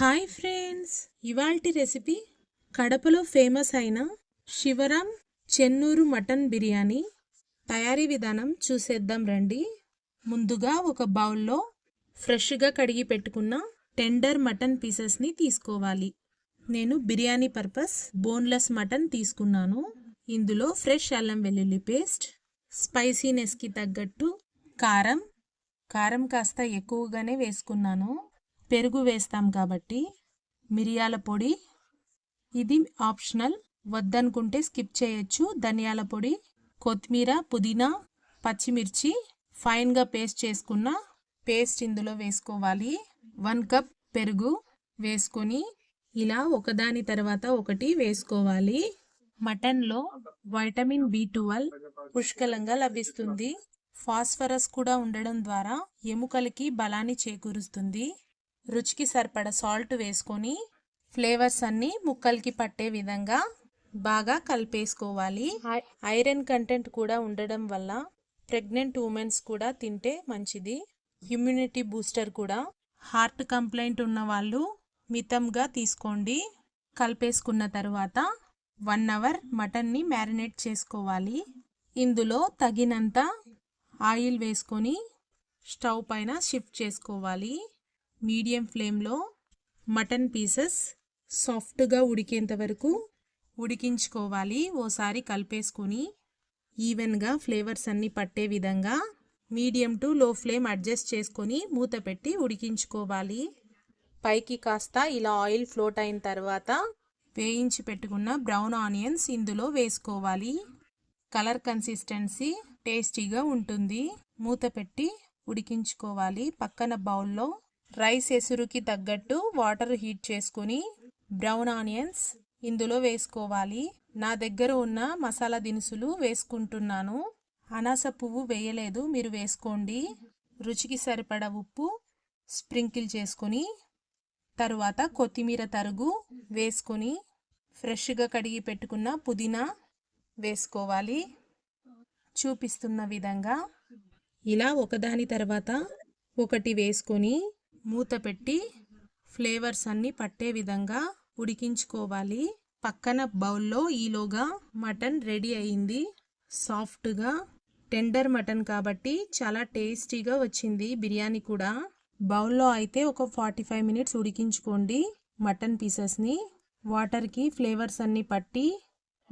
Hi friends ఇవాల్టి recipe కడపలో famous అయిన శివరాం చెన్నూరు మటన్ బిర్యానీ తయారీ విధానం చూసేద్దాం రండి. ముందుగా ఒక బౌల్లో ఫ్రెష్గా కడిగి పెట్టుకున్న టెండర్ మటన్ పీసెస్ని తీసుకోవాలి. నేను బిర్యానీ పర్పస్ బోన్లెస్ మటన్ తీసుకున్నాను. ఇందులో ఫ్రెష్ అల్లం వెల్లుల్లి పేస్ట్ స్పైసీనెస్కి తగ్గట్టు కారం కారం కాస్త ఎక్కువగానే వేసుకున్నాను. పెరుగు వేస్తాం కాబట్టి మిరియాల పొడి. ఇది ఆప్షనల్. వద్దనుకుంటే స్కిప్ చేయొచ్చు. ధనియాల పొడి కొత్తిమీర పుదీనా పచ్చిమిర్చి ఫైన్గా పేస్ట్ చేసుకున్న పేస్ట్ ఇందులో వేసుకోవాలి. వన్ కప్ పెరుగు వేసుకొని ఇలా ఒకదాని తర్వాత ఒకటి వేసుకోవాలి. మటన్లో వైటమిన్ బి ట్వెల్వ్ పుష్కలంగా లభిస్తుంది. ఫాస్ఫరస్ కూడా ఉండడం ద్వారా ఎముకలకి బలాన్ని చేకూరుస్తుంది. రుచికి సరిపడ సాల్ట్ వేసుకొని ఫ్లేవర్స్ అన్ని ముక్కలకి పట్టే విధంగా బాగా కలిపేసుకోవాలి. ఐరన్ కంటెంట్ కూడా ఉండడం వల్ల ప్రెగ్నెంట్ ఉమెన్స్ కూడా తింటే మంచిది. ఇమ్యూనిటీ బూస్టర్ కూడా. హార్ట్ కంప్లైంట్ ఉన్న వాళ్ళు మితంగా తీసుకోండి. కలిపేసుకున్న తర్వాత వన్ అవర్ మటన్ని మ్యారినేట్ చేసుకోవాలి. ఇందులో తగినంత ఆయిల్ వేసుకొని స్టవ్ పైన షిఫ్ట్ చేసుకోవాలి. మీడియం ఫ్లేమ్లో మటన్ పీసెస్ సాఫ్ట్గా ఉడికేంత వరకు ఉడికించుకోవాలి. ఓసారి కలిపేసుకొని ఈవెన్గా ఫ్లేవర్స్ అన్నీ పట్టే విధంగా medium to low flame adjust చేసుకొని మూత పెట్టి ఉడికించుకోవాలి. పైకి కాస్త ఇలా ఆయిల్ ఫ్లోట్ అయిన తర్వాత వేయించి పెట్టుకున్న బ్రౌన్ ఆనియన్స్ ఇందులో వేసుకోవాలి. కలర్ కన్సిస్టెన్సీ టేస్టీగా ఉంటుంది. మూత పెట్టి ఉడికించుకోవాలి. పక్కన బౌల్లో రైస్ ఎసురుకి తగ్గట్టు వాటర్ హీట్ చేసుకుని బ్రౌన్ ఆనియన్స్ ఇందులో వేసుకోవాలి. నా దగ్గర ఉన్న మసాలా దినుసులు వేసుకుంటున్నాను. అనాస పువ్వు వేయలేదు మీరు వేసుకోండి. రుచికి సరిపడ ఉప్పు స్ప్రింకిల్ చేసుకొని తరువాత కొత్తిమీర తరుగు వేసుకొని ఫ్రెష్గా కడిగి పెట్టుకున్న పుదీనా వేసుకోవాలి. చూపిస్తున్న విధంగా ఇలా ఒకదాని తర్వాత ఒకటి వేసుకొని మూత పెట్టి ఫ్లేవర్స్ అన్నీ పట్టే విధంగా ఉడికించుకోవాలి. పక్కన బౌల్లో ఈలోగా మటన్ రెడీ అయింది. సాఫ్ట్గా టెండర్ మటన్ కాబట్టి చాలా టేస్టీగా వచ్చింది బిర్యానీ కూడా. బౌల్లో అయితే ఒక ఫార్టీ ఫైవ్ మినిట్స్ ఉడికించుకోండి మటన్ పీసెస్ని. వాటర్కి ఫ్లేవర్స్ అన్నీ పట్టి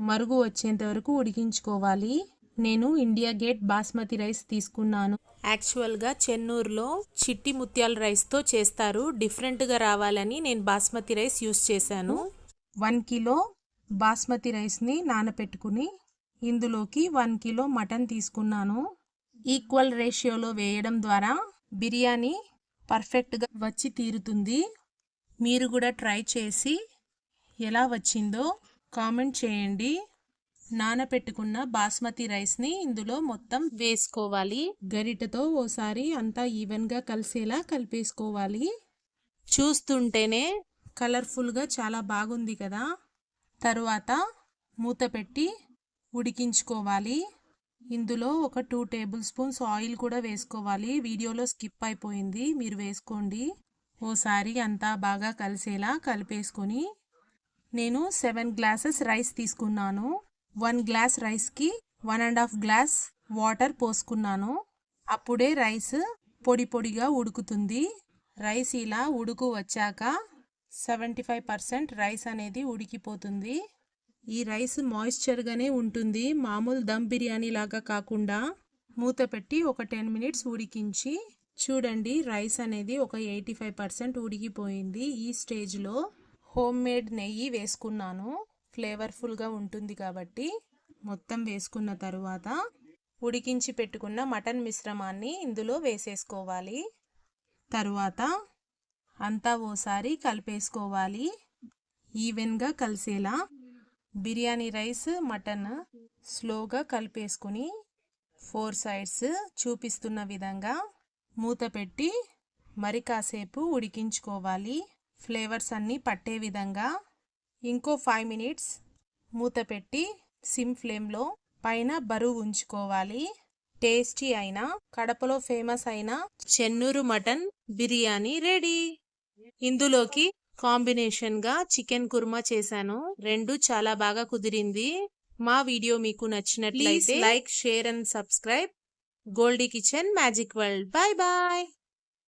మరుగు వచ్చేంత వరకు ఉడికించుకోవాలి. నేను ఇండియా గేట్ బాస్మతి రైస్ తీసుకున్నాను. యాక్చువల్గా చెన్నూరులో చిట్టి ముత్యాల రైస్తో చేస్తారు. డిఫరెంట్గా రావాలని నేను బాస్మతి రైస్ యూస్ చేశాను. వన్ కిలో బాస్మతి రైస్ని నానపెట్టుకుని ఇందులోకి వన్ కిలో మటన్ తీసుకున్నాను. ఈక్వల్ రేషియోలో వేయడం ద్వారా బిర్యానీ పర్ఫెక్ట్గా వచ్చి తీరుతుంది. మీరు కూడా ట్రై చేసి ఎలా వచ్చిందో కామెంట్ చేయండి. నానపెట్టుకున్న బాస్మతి రైస్ని ఇందులో మొత్తం వేసుకోవాలి. గరిటతో ఓసారి అంతా ఈవెన్గా కలిసేలా కలిపేసుకోవాలి. చూస్తుంటేనే కలర్ఫుల్గా చాలా బాగుంది కదా. తరువాత మూత పెట్టి ఉడికించుకోవాలి. ఇందులో ఒక టూ టేబుల్ స్పూన్స్ ఆయిల్ కూడా వేసుకోవాలి. వీడియోలో స్కిప్ అయిపోయింది మీరు వేసుకోండి. ఓసారి అంతా బాగా కలిసేలా కలిపేసుకొని నేను సెవెన్ గ్లాసెస్ రైస్ తీసుకున్నాను. వన్ గ్లాస్ రైస్కి one and half glass water పోసుకున్నాను. అప్పుడే రైస్ పొడి పొడిగా ఉడుకుతుంది. రైస్ ఇలా ఉడుకు వచ్చాక సెవెంటీ ఫైవ్ పర్సెంట్ రైస్ అనేది ఉడికిపోతుంది. ఈ రైస్ మాయిశ్చర్గానే ఉంటుంది. మామూలు దమ్ బిర్యానీ లాగా కాకుండా మూత పెట్టి ఒక టెన్ మినిట్స్ ఉడికించి చూడండి రైస్ అనేది ఒక ఎయిటీ ఫైవ్ పర్సెంట్ ఉడికిపోయింది. ఈ స్టేజ్లో హోమ్ మేడ్ నెయ్యి వేసుకున్నాను. ఫ్లేవర్ఫుల్గా ఉంటుంది కాబట్టి మొత్తం వేసుకున్న తరువాత ఉడికించి పెట్టుకున్న మటన్ మిశ్రమాన్ని ఇందులో వేసేసుకోవాలి. తరువాత అంతా ఓసారి కలిపేసుకోవాలి. ఈవెన్గా కలిసేలా బిర్యానీ రైస్ మటన్ స్లోగా కలిపేసుకుని ఫోర్ సైడ్స్ చూపిస్తున్న విధంగా మూత పెట్టి మరి కాసేపు ఉడికించుకోవాలి. ఫ్లేవర్స్ అన్నీ పట్టే విధంగా ఇంకో ఫైవ్ మినిట్స్ మూత పెట్టి సిమ్ ఫ్లేమ్లో పైన బరువు ఉంచుకోవాలి. టేస్టీ అయిన కడపలో ఫేమస్ అయిన చెన్నూరు మటన్ బిర్యానీ రెడీ. ఇందులోకి కాంబినేషన్గా చికెన్ కుర్మా చేశాను. రెండు చాలా బాగా కుదిరింది. మా వీడియో మీకు నచ్చినట్లయితే like share and subscribe Goldie kitchen magic world bye bye